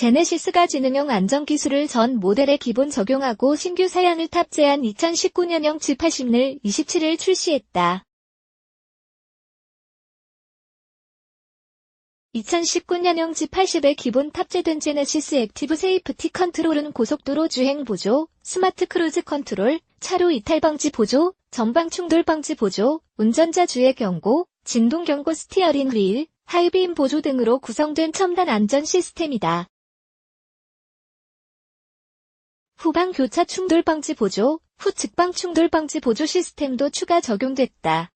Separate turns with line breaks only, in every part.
제네시스가 지능형 안전기술을 전 모델에 기본 적용하고 신규 사양을 탑재한 2019년형 G80을 27일 출시했다. 2019년형 G80에 기본 탑재된 제네시스 액티브 세이프티 컨트롤은 고속도로 주행 보조, 스마트 크루즈 컨트롤, 차로 이탈 방지 보조, 전방 충돌 방지 보조, 운전자 주의 경고, 진동 경고 스티어링 휠, 하이빔 보조 등으로 구성된 첨단 안전 시스템이다. 후방 교차 충돌 방지 보조, 후 측방 충돌 방지 보조 시스템도 추가 적용됐다.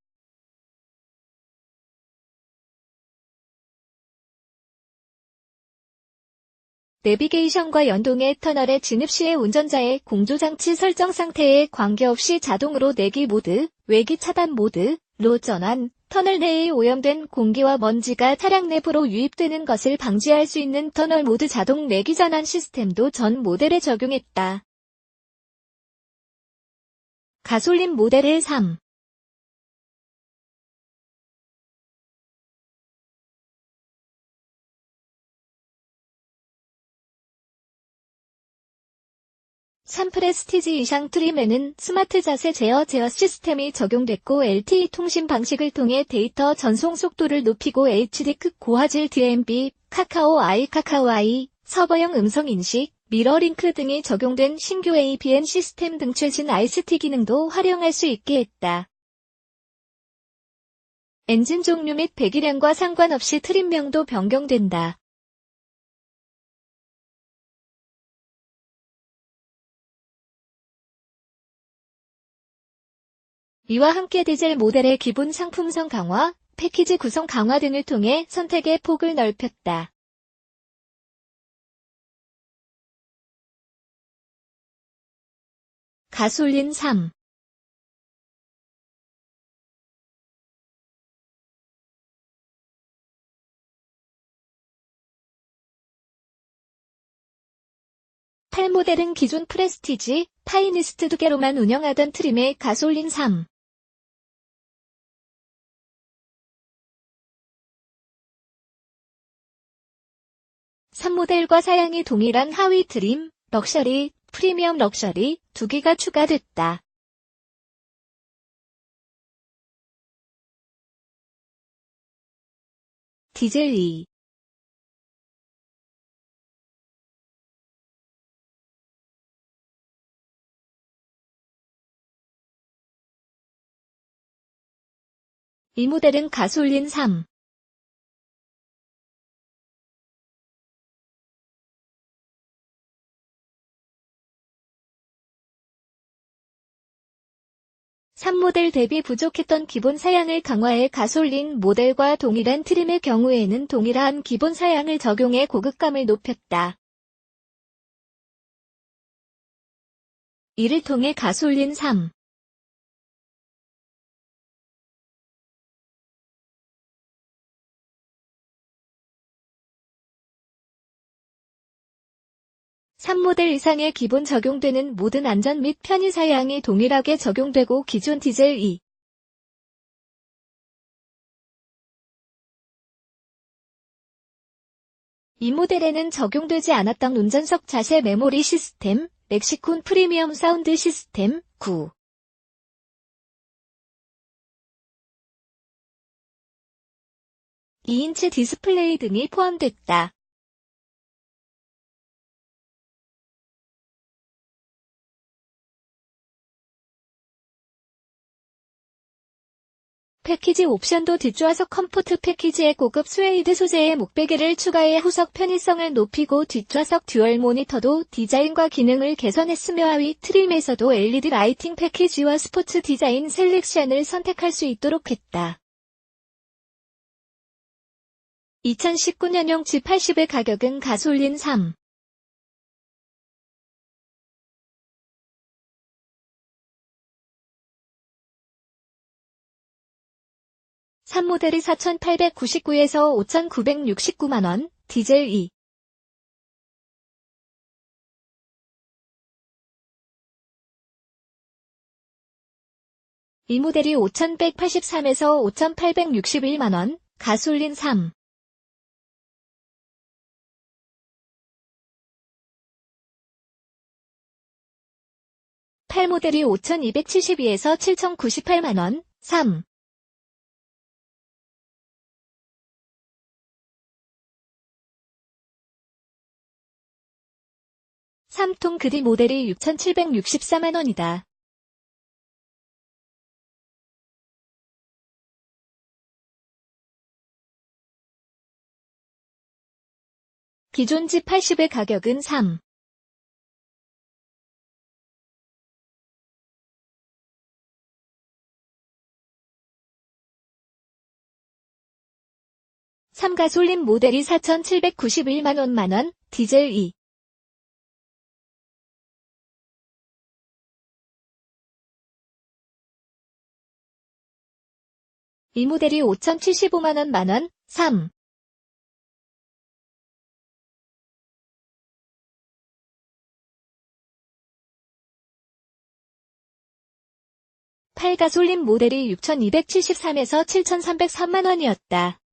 내비게이션과 연동해 터널의 진입 시에 운전자의 공조장치 설정 상태에 관계없이 자동으로 내기 모드, 외기 차단 모드, 로 전환, 터널 내에 오염된 공기와 먼지가 차량 내부로 유입되는 것을 방지할 수 있는 터널 모드 자동 내기 전환 시스템도 전 모델에 적용했다. 가솔린 모델 3 3 프레스티지 이상 트림에는 스마트 자세 제어 제어 시스템이 적용됐고 LTE 통신 방식을 통해 데이터 전송 속도를 높이고 HD 고화질 DMB, 카카오 i 카카오 i, 서버형 음성 인식, 미러링크 등이 적용된 신규 ABN 시스템 등 최신 ICT 기능도 활용할 수 있게 했다. 엔진 종류 및 배기량과 상관없이 트림명도 변경된다. 이와 함께 디젤 모델의 기본 상품성 강화, 패키지 구성 강화 등을 통해 선택의 폭을 넓혔다. 가솔린 3 8모델은 기존 프레스티지, 파이니스트 두 개로만 운영하던 트림의 가솔린 3 3모델과 사양이 동일한 하위 트림, 럭셔리, 프리미엄 럭셔리 두 개가 추가됐다. 디젤 2 이 모델은 가솔린 3 3모델 대비 부족했던 기본 사양을 강화해 가솔린 모델과 동일한 트림의 경우에는 동일한 기본 사양을 적용해 고급감을 높였다. 이를 통해 가솔린 3 3모델 이상의 기본 적용되는 모든 안전 및 편의 사양이 동일하게 적용되고 기존 디젤 2이 모델에는 적용되지 않았던 운전석 자세 메모리 시스템, 렉시콘 프리미엄 사운드 시스템 9 2인치 디스플레이 등이 포함됐다. 패키지 옵션도 뒷좌석 컴포트 패키지에 고급 스웨이드 소재의 목베개를 추가해 후석 편의성을 높이고 뒷좌석 듀얼 모니터도 디자인과 기능을 개선했으며 하위 트림에서도 LED 라이팅 패키지와 스포츠 디자인 셀렉션을 선택할 수 있도록 했다. 2019년형 G80의 가격은 가솔린 3 3모델이 4,899에서 5,969만원, 디젤 2. 이 모델이 5,183에서 5,861만원, 가솔린 3. 팔 모델이 5,272에서 7,098만원, 3. 3통 그리 모델이 6,764만원이다. 기존 집 80의 가격은 3. 3가솔린 모델이 4,791만원 만원, 디젤 2. 이 모델이 5,075만원 만원, 3. 8가솔린 모델이 6,273에서 7,303만원이었다.